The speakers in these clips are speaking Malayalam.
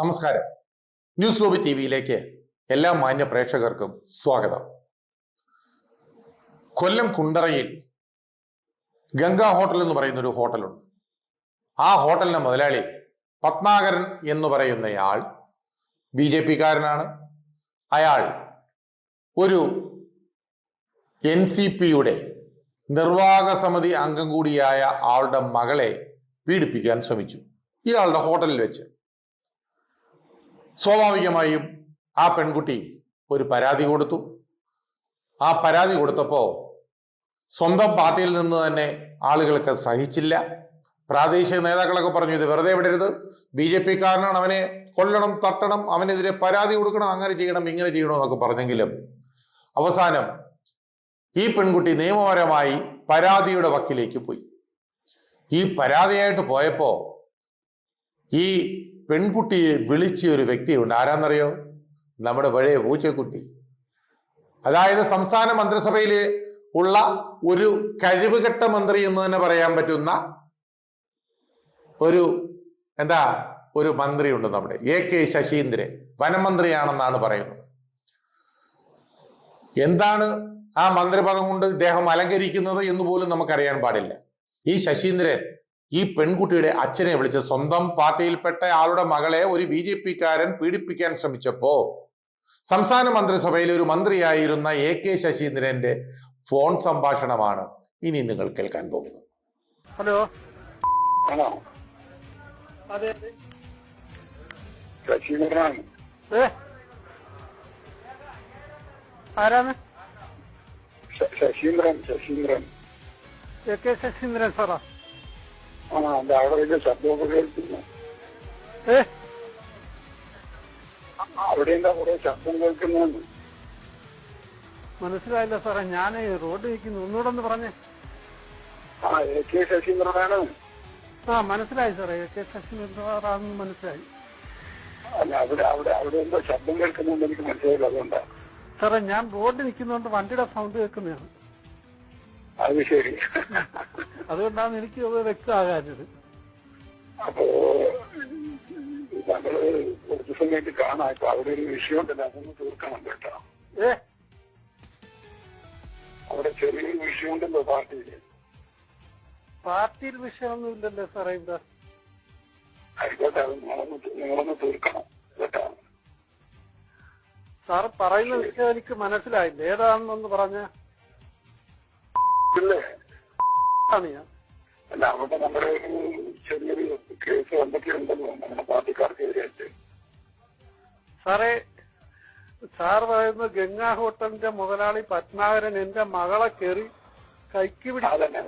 നമസ്കാരം. ന്യൂസ് ലോബി ടി വിയിലേക്ക് എല്ലാ മാന്യ പ്രേക്ഷകർക്കും സ്വാഗതം. കൊല്ലം കുണ്ടറയിൽ ഗംഗാ ഹോട്ടൽ എന്ന് പറയുന്ന ഒരു ഹോട്ടലുണ്ട്. ആ ഹോട്ടലിന്റെ മുതലാളി പത്മാകരൻ എന്ന് പറയുന്നയാൾ ബി ജെ പിക്കാരനാണ്. അയാൾ ഒരു എൻ സി പിയുടെ നിർവാഹക സമിതി അംഗം കൂടിയായ ആളുടെ മകളെ പീഡിപ്പിക്കാൻ ശ്രമിച്ചു. ഇയാളുടെ ഹോട്ടലിൽ വെച്ച് സ്വാഭാവികമായും ആ പെൺകുട്ടി ഒരു പരാതി കൊടുത്തു. ആ പരാതി കൊടുത്തപ്പോൾ സ്വന്തം പാർട്ടിയിൽ നിന്ന് തന്നെ ആളുകൾക്ക് സഹിച്ചില്ല. പ്രാദേശിക നേതാക്കളൊക്കെ പറഞ്ഞു ഇത് വെറുതെ വിടരുത്. ബി ജെ പിക്കാരനാണ് അവനെ കൊല്ലണം തട്ടണം അവനെതിരെ പരാതി കൊടുക്കണം അങ്ങനെ ചെയ്യണം ഇങ്ങനെ ചെയ്യണം എന്നൊക്കെ പറഞ്ഞെങ്കിലും അവസാനം ഈ പെൺകുട്ടി നിയമപരമായി പരാതിയുടെ വക്കിലേക്ക് പോയി. ഈ പരാതിയായിട്ട് പോയപ്പോ ഈ പെൺകുട്ടിയെ വിളിച്ച ഒരു വ്യക്തിയുണ്ട്. ആരാന്നറിയോ? നമ്മുടെ പഴയ പൂച്ചക്കുട്ടി. അതായത് സംസ്ഥാന മന്ത്രിസഭയിൽ ഉള്ള ഒരു കഴിവുകെട്ട മന്ത്രി എന്ന് തന്നെ പറയാൻ പറ്റുന്ന ഒരു എന്താ ഒരു മന്ത്രിയുണ്ട് നമ്മുടെ. A K Saseendran. വനമന്ത്രിയാണെന്നാണ് പറയുന്നത്. എന്താണ് ആ മന്ത്രിപദം കൊണ്ട് ഇദ്ദേഹം അലങ്കരിക്കുന്നത് എന്ന് പോലും നമുക്കറിയാൻ പാടില്ല. ഈ ശശീന്ദ്രൻ ഈ പെൺകുട്ടിയുടെ അച്ഛനെ വിളിച്ച് സ്വന്തം പാർട്ടിയിൽപ്പെട്ട ആളുടെ മകളെ ഒരു ബി ജെ പിക്കാരൻ പീഡിപ്പിക്കാൻ ശ്രമിച്ചപ്പോ സംസ്ഥാന മന്ത്രിസഭയിലെ ഒരു മന്ത്രിയായിരുന്ന എ കെ ശശീന്ദ്രന്റെ ഫോൺ സംഭാഷണമാണ് ഇനി നിങ്ങൾ കേൾക്കാൻ പോകുന്നത്. ഹലോ. ഹലോ. അതെ. ശശീന്ദ്രനാണ് ആരാണ്? ശശീന്ദ്രൻ ശശീന്ദ്രൻ. എ കെ ശശീന്ദ്രൻ സാറാ. ആ അവിടെ വലിയ ശബ്ദമൊക്കെ കേൾക്കുന്നു ഏ? അവിടെ എന്താ കുറെ ശബ്ദം കേൾക്കുന്നുണ്ട് മനസ്സിലായില്ല സാറേ ഞാൻ റോഡ് നിൽക്കുന്നു ഒന്നുകൂടെ ഒന്ന് പറഞ്ഞേ. ആ എ കെ ശശീന്ദ്രനാണ്. ആ മനസ്സിലായി സാറേ. എ കെ ശശീന്ദ്രൻ സാറാണെന്ന് മനസ്സിലായി അവിടെ അവിടെ അവിടെ എന്തോ ശബ്ദം കേൾക്കുന്നുണ്ട് എനിക്ക് മനസ്സിലായില്ല സാറേ ഞാൻ റോഡ് നിൽക്കുന്നതുകൊണ്ട് വണ്ടിയുടെ സൗണ്ട് കേൾക്കുന്നതാണ്. അത് ശരി. അതുകൊണ്ടാണ് എനിക്ക് അത് വ്യക്തമാകാഞ്ഞത്. അപ്പോ നമ്മൾ കുറച്ച് സമയത്ത് കാണാം. ഇപ്പൊ അവിടെ ഒരു വിഷയമുണ്ടല്ലോ അതൊന്ന് തീർക്കണം കേട്ടോ. ഏ? അവിടെ ചെറിയൊരു വിഷയമുണ്ടല്ലോ പാർട്ടിയിൽ. പാർട്ടിയിൽ വിഷയമൊന്നും ഇല്ലല്ലോ സാറേ ഇവിടെ. ആയിക്കോട്ടെ അത് നിങ്ങളൊന്ന് നിങ്ങളൊന്ന് തീർക്കണം കേട്ടോ. സാർ പറയുന്ന വിഷയം എനിക്ക് മനസ്സിലായില്ല. ഏതാണെന്നൊന്ന് പറഞ്ഞ. ആണ്? ഞാൻ അല്ല അവിടെ നമ്മുടെ ഒരു ചെറിയൊരു കേസ് നമ്മുടെ പാർട്ടിക്കാർക്കെതിരായിട്ട് സാറേ സാർ പറയുന്നു ഗംഗാ ഹോട്ടലിന്റെ മുതലാളി പത്മാകരൻ എന്റെ മകളെ കയറി കൈക്ക് പിടി അതന്നെ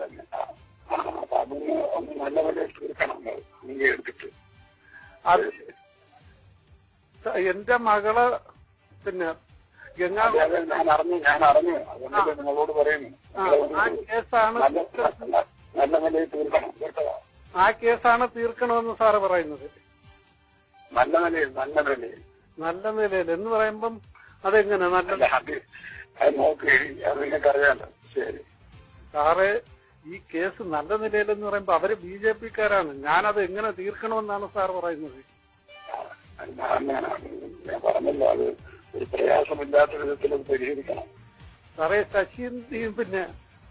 അപ്പൊ അതൊന്ന് ഒന്ന് തീർക്കണം എടുത്തിട്ട്. അത് എന്റെ മകൾ പിന്നെ ഗംഗാ ഞാൻ അറിഞ്ഞു ഞാൻ അറിഞ്ഞു. അതുകൊണ്ട് നിങ്ങളോട് പറയുന്നു. ആ, കേസാണ് നല്ല നിലയിൽ തീർക്കണം കേട്ടോ ആ കേസാണ് തീർക്കണമെന്ന് സാറ് പറയുന്നത്. നല്ല നിലയിൽ നല്ല നിലയിൽ. നല്ല നിലയിൽ എന്ന് പറയുമ്പം അതെങ്ങനെ? നല്ല നോക്ക് നിങ്ങൾക്കറിയാലോ ശരി. സാറ് ഈ കേസ് നല്ല നിലയിലെന്ന് പറയുമ്പോ അവർ ബി ജെ പിക്കാരാണ്. ഞാനത് എങ്ങനെ തീർക്കണമെന്നാണ് സാർ പറയുന്നത്. പറഞ്ഞല്ലോ അത്. ഒരു പ്രയാസമില്ലാത്ത വിധത്തിൽ അത് പരിഹരിക്കണം. സാറേ ശശി പിന്നെ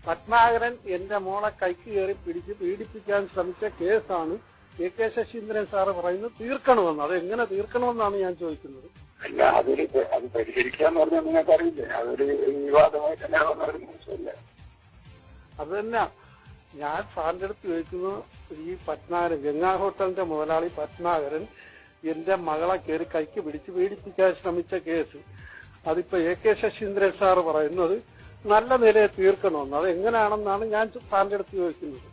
പത്മാകരൻ എന്റെ മോളെ കൈക്ക് കയറി പിടിച്ച് പീഡിപ്പിക്കാൻ ശ്രമിച്ച കേസാണ് കെ കെ ശശീന്ദ്രൻ സാറ് പറയുന്നത് തീർക്കണമെന്ന്. അത് എങ്ങനെ തീർക്കണമെന്നാണ് ഞാൻ ചോദിക്കുന്നത്. അല്ല അതൊരു അത് പരിഹരിക്കാന്ന് പറഞ്ഞാൽ നിങ്ങൾക്ക് അറിയില്ലേ? അതൊരു വിവാദമായി തന്നെ അത് തന്നെ. ഞാൻ സാറിന്റെ അടുത്ത് ചോദിക്കുന്നു ഈ പത്മാകരൻ ഗംഗാ ഹോട്ടലിന്റെ മുതലാളി പത്മാകരൻ എന്റെ മകളെ കയറി കൈക്ക് പിടിച്ച് പീഡിപ്പിക്കാൻ ശ്രമിച്ച കേസ്. അതിപ്പോ എ കെ ശശീന്ദ്രൻ സാർ പറയുന്നത് നല്ല നിലയെ തീർക്കണമെന്ന്. അത് എങ്ങനെയാണെന്നാണ് ഞാൻ സാറിന്റെ അടുത്ത് ചോദിക്കുന്നത്.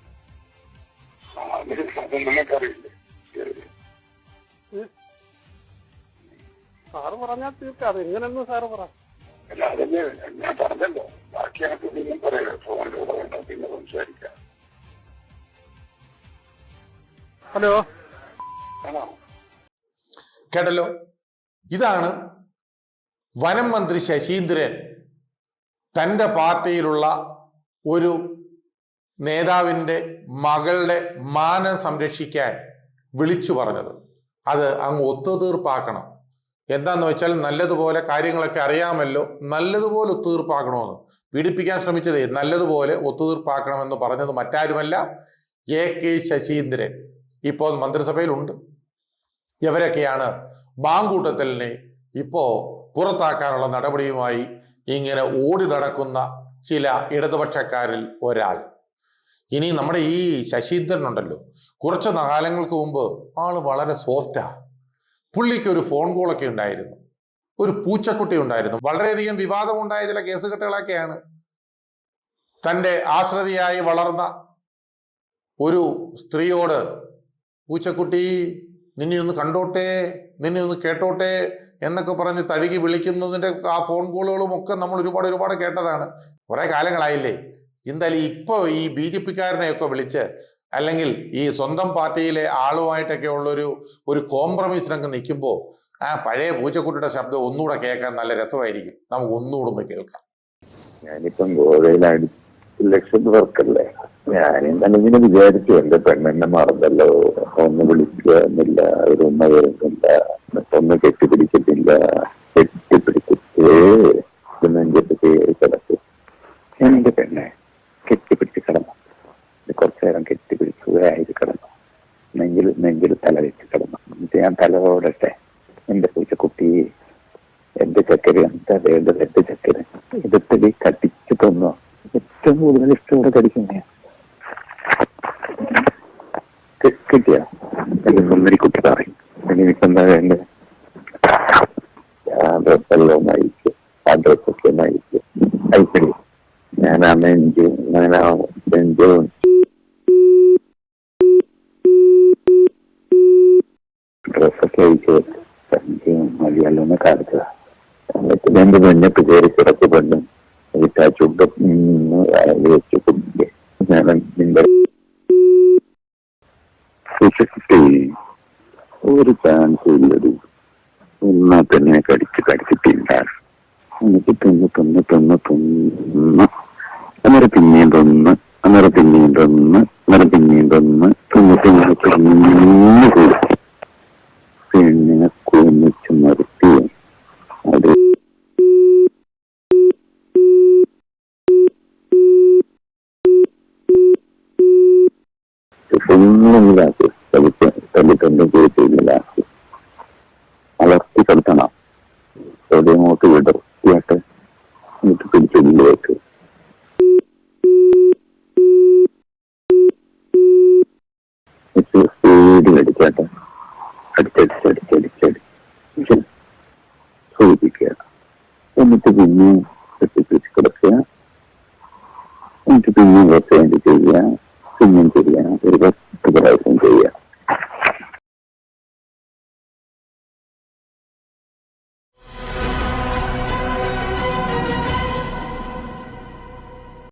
സാറ് പറഞ്ഞാൽ തീർക്കാം. അത് എങ്ങനെയെന്ന് സാറ് പറ. ഞാൻ പറഞ്ഞല്ലോ. ബാക്കി എനിക്ക് നിങ്ങൾ പറയാം ഫോണിലൂടെ വേണ്ട പിന്നെ സംസാരിക്കാം. ഹലോ. ആണോ? കേട്ടല്ലോ? ഇതാണ് വനം മന്ത്രി ശശീന്ദ്രൻ തന്റെ പാർട്ടിയിലുള്ള ഒരു നേതാവിന്റെ മകളുടെ മാനം സംരക്ഷിക്കാൻ വിളിച്ചു പറഞ്ഞത്. അത് അങ്ങ് ഒത്തുതീർപ്പാക്കണം. എന്താന്ന് വെച്ചാൽ നല്ലതുപോലെ കാര്യങ്ങളൊക്കെ അറിയാമല്ലോ. നല്ലതുപോലെ ഒത്തുതീർപ്പാക്കണമെന്ന്. പീഡിപ്പിക്കാൻ ശ്രമിച്ചതേ നല്ലതുപോലെ ഒത്തുതീർപ്പാക്കണമെന്ന് പറഞ്ഞത് മറ്റാരുമല്ല എ കെ ശശീന്ദ്രൻ. ഇപ്പോൾ മന്ത്രിസഭയിലുണ്ട്. ഇവരൊക്കെയാണ് മാങ്കൂട്ടത്തലിനെ ഇപ്പോ പുറത്താക്കാനുള്ള നടപടിയുമായി ഇങ്ങനെ ഓടി നടക്കുന്ന ചില ഇടതുപക്ഷക്കാരിൽ ഒരാൾ. ഇനി നമ്മുടെ ഈ ശശീന്ദ്രൻ ഉണ്ടല്ലോ കുറച്ച് കാലങ്ങൾക്ക് മുമ്പ് ആൾ വളരെ സോഫ്റ്റാ. പുള്ളിക്ക് ഒരു ഫോൺ കോളൊക്കെ ഉണ്ടായിരുന്നു. ഒരു പൂച്ചക്കുട്ടി ഉണ്ടായിരുന്നു. വളരെയധികം വിവാദമുണ്ടായ ചില കേസുകെട്ടുകളൊക്കെയാണ്. തന്റെ ആശ്രതിയായി വളർന്ന ഒരു സ്ത്രീയോട് പൂച്ചക്കുട്ടി നിന്നെ ഒന്ന് കണ്ടോട്ടെ നിന്നെ ഒന്ന് കേട്ടോട്ടെ എന്നൊക്കെ പറഞ്ഞ് തഴുകി വിളിക്കുന്നതിന്റെ ആ ഫോൺ കോളുകളും ഒക്കെ നമ്മൾ ഒരുപാട് ഒരുപാട് കേട്ടതാണ്. കുറേ കാലങ്ങളായില്ലേ? എന്തായാലും ഇപ്പോൾ ഈ ബി ജെ പിക്കാരനെയൊക്കെ വിളിച്ച് അല്ലെങ്കിൽ ഈ സ്വന്തം പാർട്ടിയിലെ ആളുമായിട്ടൊക്കെ ഉള്ളൊരു ഒരു കോംപ്രമൈസിനൊക്കെ നിൽക്കുമ്പോൾ ആ പഴയ പൂച്ചക്കുട്ടിയുടെ ശബ്ദം ഒന്നുകൂടെ കേൾക്കാൻ നല്ല രസമായിരിക്കും. നമുക്ക് ഒന്നുകൂടെ ഒന്ന് കേൾക്കാം. ഞാനിപ്പം ഗോവയിലാണ് ഇലക്ഷൻ ലക്ഷം ഞാൻ ഇങ്ങനെ വിചാരിച്ചു എന്റെ പെണ്ണെന്നെ മറന്നല്ലോ ഒന്ന് വിളിക്കുന്നില്ല ഒരു ഉമ്മ വരുന്നില്ല ഒന്ന് കെട്ടിപ്പിടിച്ചിട്ടില്ല കെട്ടിപ്പിടിച്ചിട്ടേ നെഞ്ചത്ത് കയറി കിടക്ക്. ഞാൻ എന്റെ പെണ്ണെ കെട്ടിപ്പിടിച്ച് കിടന്നു. കുറച്ചു നേരം കെട്ടിപ്പിടിക്കുകയായിട്ട് കിടന്നു. നെഞ്ചിൽ നെഞ്ചിൽ തല വെച്ച് കിടന്നു. എന്നിട്ട് ഞാൻ തല ഓടട്ടെ. എന്റെ പൂച്ചക്കുട്ടി എന്റെ ചക്കര എന്താ വേണ്ടത് എന്റെ ചക്കര? എടുത്തടി കടിച്ചു തന്നോ. ഏറ്റവും കൂടുതൽ ഇഷ്ടത്തോടെ കടിക്കുന്നേ കിട്ടിയ. എന്റെ സുന്ദരിക്കുട്ടി പറയും. എനിക്ക് എന്താ വേണ്ടത് ആ ഡ്രസ്സെല്ലാം അയച്ചു ആ ഡ്രസ്സൊക്കെ ഒന്ന് അയച്ചു അയക്കടി ഞാൻ ആ നെഞ്ചു ഞാൻ ആ നെഞ്ചും ഡ്രസ്സൊക്കെ അയച്ചു സഞ്ചയും മതിയല്ലോ എന്ന് കാണിച്ചതാ. എന്റെ മുന്നത്ത് കയറി കിടക്ക് പെണ്ണും. വിട്ടാ ചുണ്ടും വെച്ച് കുടിക്കുക ഞാൻ നിന്റെ സുശക്തി ഒരു ചാൻസ് ഇല്ലത് എന്നാ തന്നെ കടിച്ച് കടിച്ചിട്ടില്ല എനിക്ക് തിന്ന് തിന്ന് തിന്ന് തിന്ന്. അന്നേരം പിന്നെയും തിന്ന്. അന്നേരം പിന്നെയും തിന്ന്. അന്നേരം പിന്നെയും തിന്ന്. തിന്ന് പെണ്ണിനെ ഫുള്ളിലാക്കി തലിക്ക് തല്ലിത്തന്നെ ചെയ്തില്ലാക്കി വളർത്തി കിടത്തണം. എവിടെ അങ്ങോട്ട് വിടർത്തിയായിട്ട് എന്നിട്ട് പിടിച്ചുള്ളിലേക്ക് എന്നിട്ട് സ്പീഡിൽ അടിച്ചാട്ടെ അടിച്ചടിച്ചടിച്ചടിച്ചടിച്ച് സൂചിപ്പിക്കുക. എന്നിട്ട് പിന്നെയും കെട്ടിപ്പിടിച്ച് കിടക്കുക. എന്നിട്ട് പിന്നെയും കുറച്ച് വേണ്ടി ചെയ്യുക. പിന്നെയും ചെയ്യുക ഒരു പത്ത് പ്രാവശ്യം ചെയ്യുക